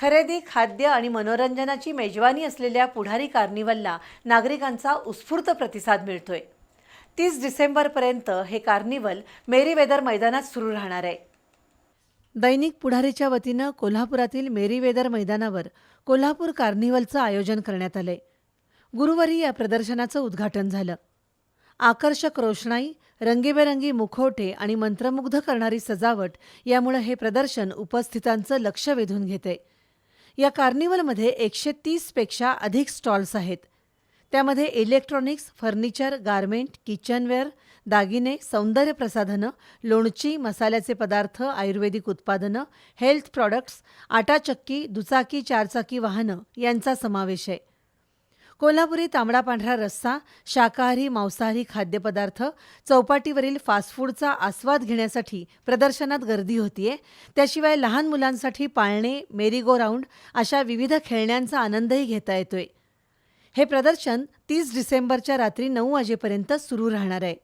खरेदी खाद्य आणि मनोरंजनाची मेजवानी असलेल्या पुढारी कार्निवलला नागरिकांचा उत्स्फूर्त प्रतिसाद मिळतोय. तीस डिसेंबरपर्यंत हे कार्निवल मेरीवेदर मैदानात सुरू राहणार आहे. दैनिक पुढारीच्या वतीनं कोल्हापुरातील मेरीवेदर मैदानावर कोल्हापूर कार्निवलचं आयोजन करण्यात आलंय. गुरुवारी या प्रदर्शनाचं उद्घाटन झालं. आकर्षक रोषणाई रंगीबेरंगी मुखवटे आणि मंत्रमुग्ध करणारी सजावट यामुळे हे प्रदर्शन उपस्थितांचं लक्ष वेधून घेते या कार्निवलमध्ये एकशे तीसपेक्षा अधिक स्टॉल्स आहेत. त्यामध्ये इलेक्ट्रॉनिक्स फर्निचर गारमेंट किचनवेअर दागिने सौंदर्य प्रसाधनं लोणची मसाल्याचे पदार्थ आयुर्वेदिक उत्पादनं हेल्थ प्रॉडक्ट्स आटाचक्की दुचाकी चारचाकी वाहनं यांचा समावेश आहे. कोल्हापुरी तांबडा पांढरा रस्सा शाकाहारी मांसाहारी खाद्यपदार्थ चौपाटीवरील फास्ट फूडचा आस्वाद घेण्यासाठी प्रदर्शनात गर्दी होतीये. त्याशिवाय लहान मुलांसाठी पाळणे मेरीगो राऊंड अशा विविध खेळण्यांचा आनंदही घेता येतोय. हे प्रदर्शन तीस डिसेंबरच्या रात्री नऊ वाजेपर्यंत सुरू राहणार आहे.